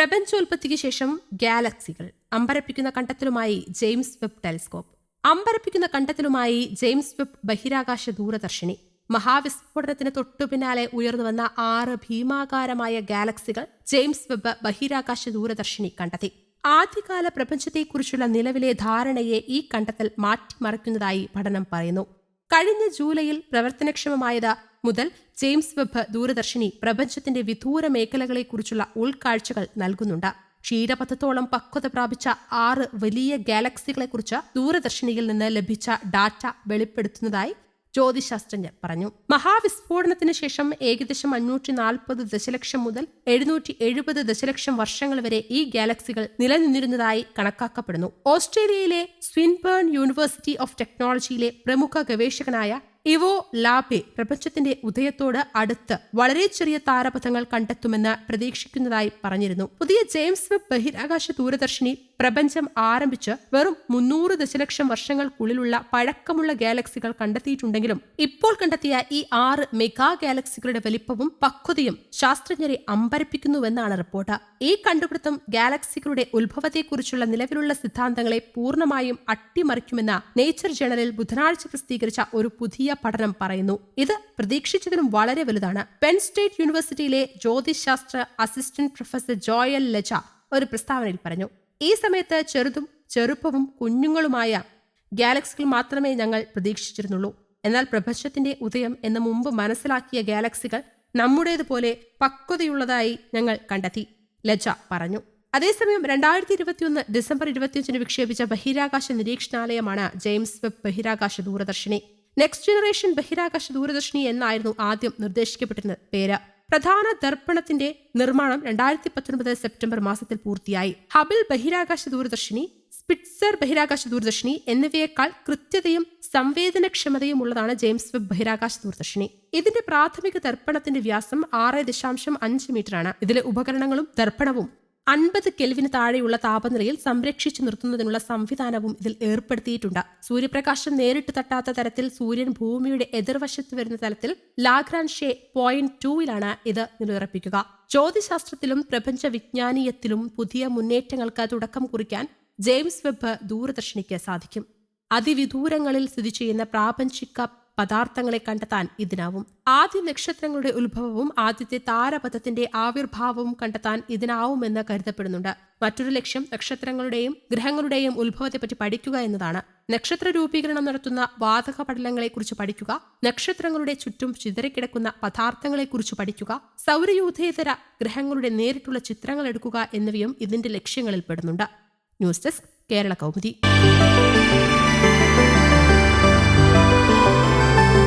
പ്രപഞ്ചോൽപത്തിക്ക് ശേഷം ഗാലക്സികൾ അമ്പരപ്പിക്കുന്ന കണ്ടെത്തലുമായി James Webb telescope. അമ്പരപ്പിക്കുന്ന കണ്ടെത്തലുമായി ജെയിംസ് വെബ് ബഹിരാകാശ ദൂരദർശിനി. മഹാവിസ്ഫോടനത്തിന് തൊട്ടു പിന്നാലെ ഉയർന്നു വന്ന ആറ് ഭീമാകാരമായ ഗാലക്സികൾ ജെയിംസ് വെബ് ബഹിരാകാശ ദൂരദർശിനി കണ്ടെത്തി. ആദ്യകാല പ്രപഞ്ചത്തെക്കുറിച്ചുള്ള നിലവിലെ ധാരണയെ ഈ കണ്ടെത്തൽ മാറ്റിമറിക്കുന്നതായി പഠനം പറയുന്നു. കഴിഞ്ഞ ജൂലൈയിൽ പ്രവർത്തനക്ഷമമായത് മുതൽ ജെയിംസ് വെബ് ദൂരദർശിനി പ്രപഞ്ചത്തിന്റെ വിദൂര മേഖലകളെക്കുറിച്ചുള്ള ഉൾക്കാഴ്ചകൾ നൽകുന്നുണ്ട്. ക്ഷീരപഥത്തോളം പക്വത പ്രാപിച്ച ആറ് വലിയ ഗാലക്സികളെക്കുറിച്ച് ദൂരദർശിനിയിൽ നിന്ന് ലഭിച്ച ഡാറ്റ വെളിപ്പെടുത്തുന്നതായി ജ്യോതിശാസ്ത്രജ്ഞർ പറഞ്ഞു. മഹാവിസ്ഫോടനത്തിന് ശേഷം ഏകദേശം അഞ്ഞൂറ്റി നാൽപ്പത് ദശലക്ഷം മുതൽ എഴുന്നൂറ്റി എഴുപത് ദശലക്ഷം വർഷങ്ങൾ വരെ ഈ ഗാലക്സികൾ നിലനിന്നിരുന്നതായി കണക്കാക്കപ്പെടുന്നു. ഓസ്ട്രേലിയയിലെ സ്വിൻബേൺ യൂണിവേഴ്സിറ്റി ഓഫ് ടെക്നോളജിയിലെ പ്രമുഖ ഗവേഷകനായ ഇവോ ലാപെ പ്രപഞ്ചത്തിന്റെ ഉദയത്തോട് അടുത്ത് വളരെ ചെറിയ താരപഥങ്ങൾ കണ്ടെത്തുമെന്ന് പ്രതീക്ഷിക്കുന്നതായി പറഞ്ഞിരുന്നു. പുതിയ ജെയിംസ് വെബ് ബഹിരാകാശ ദൂരദർശിനി പ്രപഞ്ചം ആരംഭിച്ച് വെറും മുന്നൂറ് ദശലക്ഷം വർഷങ്ങൾക്കുള്ളിലുള്ള പഴക്കമുള്ള ഗാലക്സികൾ കണ്ടെത്തിയിട്ടുണ്ടെങ്കിലും ഇപ്പോൾ കണ്ടെത്തിയ ഈ ആറ് മെഗാ ഗാലക്സികളുടെ വലിപ്പവും പക്വതയും ശാസ്ത്രജ്ഞരെ അമ്പരപ്പിക്കുന്നുവെന്നാണ് റിപ്പോർട്ട്. ഈ കണ്ടുപിടുത്തം ഗാലക്സികളുടെ ഉത്ഭവത്തെക്കുറിച്ചുള്ള നിലവിലുള്ള സിദ്ധാന്തങ്ങളെ പൂർണമായും അട്ടിമറിക്കുമെന്ന നേച്ചർ ജേണലിൽ ബുധനാഴ്ച പ്രസിദ്ധീകരിച്ച ഒരു പുതിയ പഠനം പറയുന്നു. ഇത് പ്രതീക്ഷിച്ചതിനും വളരെ വലുതാണ്. പെൻ സ്റ്റേറ്റ് യൂണിവേഴ്സിറ്റിയിലെ ജ്യോതിശാസ്ത്ര അസിസ്റ്റന്റ് പ്രൊഫസർ ജോയൽ ലജ ഒരു പ്രസ്താവനയിൽ പറഞ്ഞു. ഈ സമയത്ത് ചെറുതും ചെറുപ്പവും കുഞ്ഞുങ്ങളുമായ ഗാലക്സികൾ മാത്രമേ ഞങ്ങൾ പ്രതീക്ഷിച്ചിരുന്നുള്ളൂ. എന്നാൽ പ്രപഞ്ചത്തിന്റെ ഉദയം എന്ന് മുമ്പ് മനസ്സിലാക്കിയ ഗാലക്സികൾ നമ്മുടേതുപോലെ പക്വതയുള്ളതായി ഞങ്ങൾ കണ്ടെത്തി ലജ പറഞ്ഞു. അതേസമയം രണ്ടായിരത്തി ഇരുപത്തിയൊന്ന് ഡിസംബർ ഇരുപത്തിയഞ്ചിന് വിക്ഷേപിച്ച ബഹിരാകാശ നിരീക്ഷണാലയമാണ് ജെയിംസ് വെബ് ബഹിരാകാശ ദൂരദർശിനി. നെക്സ്റ്റ് ജനറേഷൻ ബഹിരാകാശ ദൂരദർശിനി എന്നായിരുന്നു ആദ്യം നിർദ്ദേശിക്കപ്പെട്ടിരുന്ന പേര്. പ്രധാന ദർപ്പണത്തിന്റെ നിർമ്മാണം രണ്ടായിരത്തി പത്തൊൻപത് സെപ്റ്റംബർ മാസത്തിൽ പൂർത്തിയായി. ഹബിൾ ബഹിരാകാശ ദൂരദർശിനി സ്പിറ്റ്സർ ബഹിരാകാശ ദൂരദർശിനി എന്നിവയേക്കാൾ കൃത്യതയും സംവേദനക്ഷമതയും ഉള്ളതാണ് ജെയിംസ് വെബ് ബഹിരാകാശ ദൂരദർശിനി. ഇതിന്റെ പ്രാഥമിക ദർപ്പണത്തിന്റെ വ്യാസം ആറ് ദശാംശം അഞ്ച് മീറ്ററാണ്. ഇതിലെ ഉപകരണങ്ങളും ദർപ്പണവും അൻപത് കെൽവിന് താഴെയുള്ള താപനിലയിൽ സംരക്ഷിച്ചു നിർത്തുന്നതിനുള്ള സംവിധാനവും ഇതിൽ ഏർപ്പെടുത്തിയിട്ടുണ്ട്. സൂര്യപ്രകാശം നേരിട്ട് തട്ടാത്ത തരത്തിൽ സൂര്യൻ ഭൂമിയുടെ എതിർവശത്ത് വരുന്ന തലത്തിൽ ലാഗ്രാൻഷെ പോയിന്റ് ടൂവിലാണ് ഇത് നിലയുറപ്പിക്കുക. ജ്യോതിശാസ്ത്രത്തിലും പ്രപഞ്ച വിജ്ഞാനീയത്തിലും പുതിയ മുന്നേറ്റങ്ങൾക്ക് തുടക്കം കുറിക്കാൻ ജെയിംസ് വെബ് ദൂരദർശിനിക്ക് സാധിക്കും. അതിവിദൂരങ്ങളിൽ സ്ഥിതി ചെയ്യുന്ന പ്രാപഞ്ചിക പദാർത്ഥങ്ങളെ കണ്ടെത്താൻ ഇതിനാവും. ആദ്യ നക്ഷത്രങ്ങളുടെ ഉത്ഭവവും ആദ്യത്തെ താരപഥത്തിന്റെ ആവിർഭാവവും കണ്ടെത്താൻ ഇതിനാവുമെന്ന് കരുതപ്പെടുന്നുണ്ട്. മറ്റൊരു ലക്ഷ്യം നക്ഷത്രങ്ങളുടെയും ഗ്രഹങ്ങളുടെയും ഉത്ഭവത്തെപ്പറ്റി പഠിക്കുക എന്നതാണ്. നക്ഷത്ര രൂപീകരണം നടത്തുന്ന വാതക പടലങ്ങളെക്കുറിച്ച് പഠിക്കുക നക്ഷത്രങ്ങളുടെ ചുറ്റും ചിതറിക്കിടക്കുന്ന പദാർത്ഥങ്ങളെക്കുറിച്ച് പഠിക്കുക സൗരയൂഥേതര ഗ്രഹങ്ങളുടെ നേരിട്ടുള്ള ചിത്രങ്ങൾ എടുക്കുക എന്നിവയും ഇതിന്റെ ലക്ഷ്യങ്ങളിൽ പെടുന്നുണ്ട് ന്യൂസ് ഡെസ്ക് കേരള കൗമുദി.